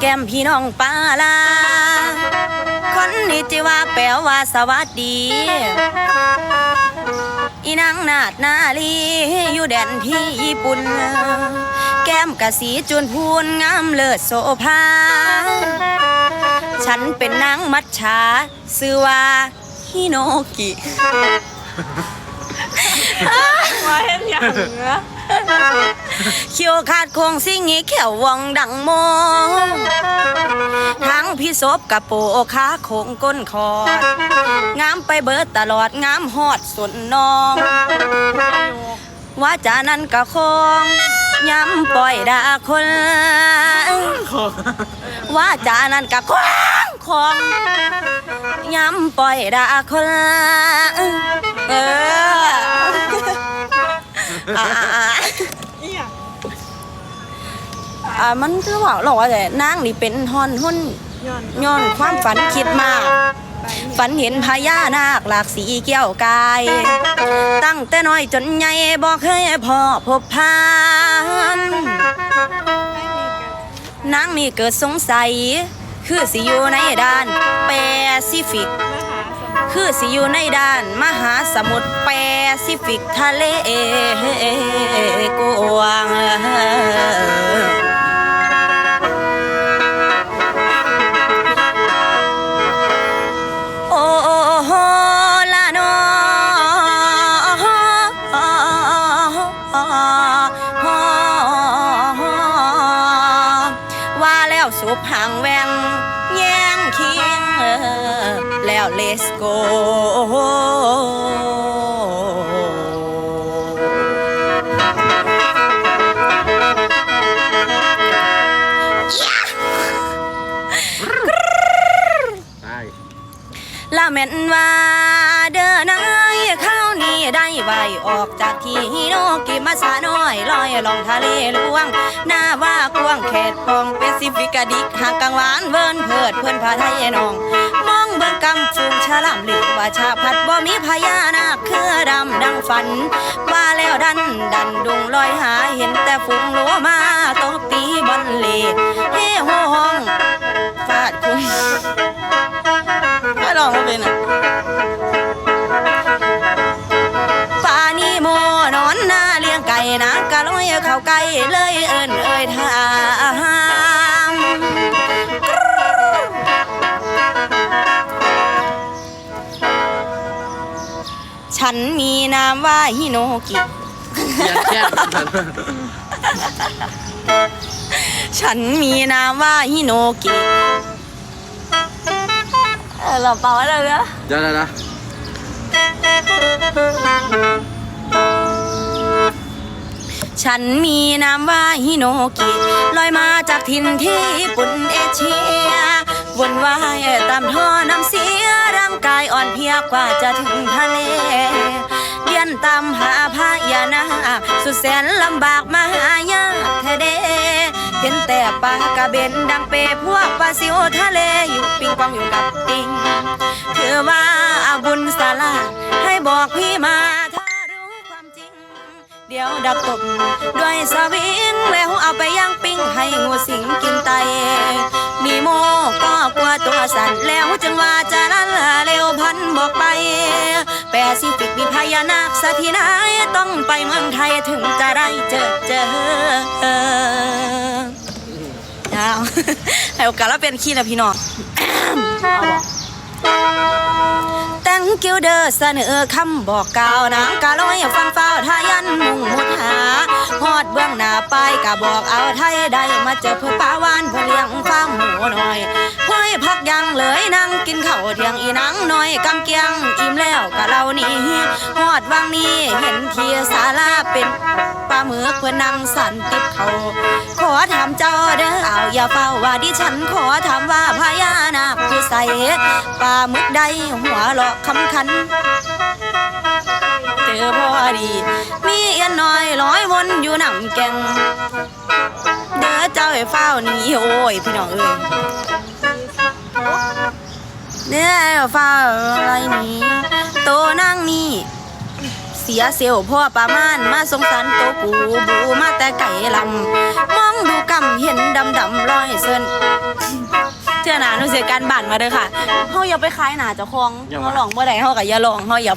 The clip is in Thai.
แก้มพี่น้องปาลา คนนี้จิว่าแปลว่าสวัสดี อีนางนาดนาลีอยู่แดนที่ญี่ปุ่น แก้มกะสีจุนพูนงามเลิศโสภา ฉันเป็นนางมัจฉาชื่อว่าฮิโนกิมาเห็นอย่างเงี้ย เขียวขาดโคงสิงงี้เขียววังดังโมทั้งพี่ศพกับโปขาโคงก้นคอดงามไปเบิดตลอดงามฮอดส่วนน้องว่าจานั้นกะคงย้ำปล่อยดาคนว่าจานั้นกะคงคงย้ำปล่อยดาคนเออ อ่าอีหยังอ่ามันคือว่าเราว่าแต่นางนี่เป็นฮอนหุ่นย้อนย้อนความฝันคิดมากไปเนี่ยฝันเห็นพญานาคหลากสีเกี้ยวกาย ตั้งแต่น้อยจนใหญ่บอกเคยพอพบผ่านนางนี่เกิดสงสัย คือสิอยู่ในด้านแปซิฟิกมหาสมุทรคือสิอยู่ในด้าน มหาสมุทรแปซิฟิกทะเล สุบห่างแวงแย่งเคียงเออแล้ว let's go ได้ละแม่นว่าเด้อนายเข้ ได้ใบออกจากที่โนกิมาสาน้อยลอยลองทะเลลวง หน้าว่ากว้างแขดปองเปซิฟิกดิกหางกังหวานเวินเพิดเพื่อนพาไทยนอง มองเบิ่งกำฟูงฉลามหรือว่าชาพัดบ่มีพญานาคคือดำดังฝัน ว่าแล้วดันดันดุงลอยหาเห็นแต่ฝูงโลมาตบตีบอลเลเฮ้โหห้องฟาดคุณ เลยเอิ้นเอ่ยถามฉันมีนามว่าฮิโนกิ ฉันมีนามว่าฮิโนกิเออเราเป่าอะไรเนี่ยเดี๋ยวเดี๋ยวเดี๋ยว ฉันมีนามว่าฮิโนกิลอยมาจากถิ่นที่ญี่ปุ่นเอเชียวนว่ายตามท่อน้ำเสียร่างกายอ่อนเพลียกว่าจะถึงทะเลเลียนตามหาพญานาสุดแสนลำบากมาหายาท้เดเห็นแต่ปลากระเบนดังเปพวกปลาซิวทะเลอยู่ปิงปองอยู่กับติง ถือว่าบุญสาลาให้บอกพี่มา เดี๋ยวดักตบด้วยสวิงแล้วเอาไปย่างปิ้งให้งูสิงกินไตนีโมก็กลัวตัวสั่นแล้วจึงว่าจะลันเร็วพันบอกไป แปซิฟิกมีพญานาคสถินายต้องไปเมืองไทยถึงจะได้เจอเจอดาวให้โอกาสแล้วเป็นขี้นะพี่น้องเตั้งกิ้วเดอเสนอคำบอกกล่าวนางกะลอยฟังเฝ้า ไปกะบอกเอาไทยได้มาเจอเพื่อป้าวานเพื่อเลี้ยงฟาร์มหมูหน่อยห้อยพักยังเลยนั่งกินข้าวเที่ยงอีนังหน่อยกำเกียงอิ่มแล้วกะเรานี่ฮอดวังนี้เห็นเทียศาลาเป็นปลาหมึกเพื่อนั่งสันติบเขาขอถามเจ้าเด้อเอาอย่าเฝ้าว่าดิฉันขอถามว่าพญานาคอยู่ใส่ปลาหมึกใดหัวหลอกคำคัน เจอพอดี มีเอียนน้อยร้อยวนอยู่หนำแกงเด้อเจ้าไอ้เฝ้านี่โอ้ยพี่น้องเอ้ยเด้อไอ้เฝ้าอะไรนี่โตนั่งนี่เสียเซลพ่อประมาณมาสงสารโตกูบูมาแต่ไก่ลำมองดูกำเห็นดำดำร้อยเส้นเท่าหนาหนูเสียการบ้านมาเด้อค่ะเฮาอย่าไปขายหนาเจ้าของเฮาลองบ่ได้เฮาก็อย่าลองเฮาอย่า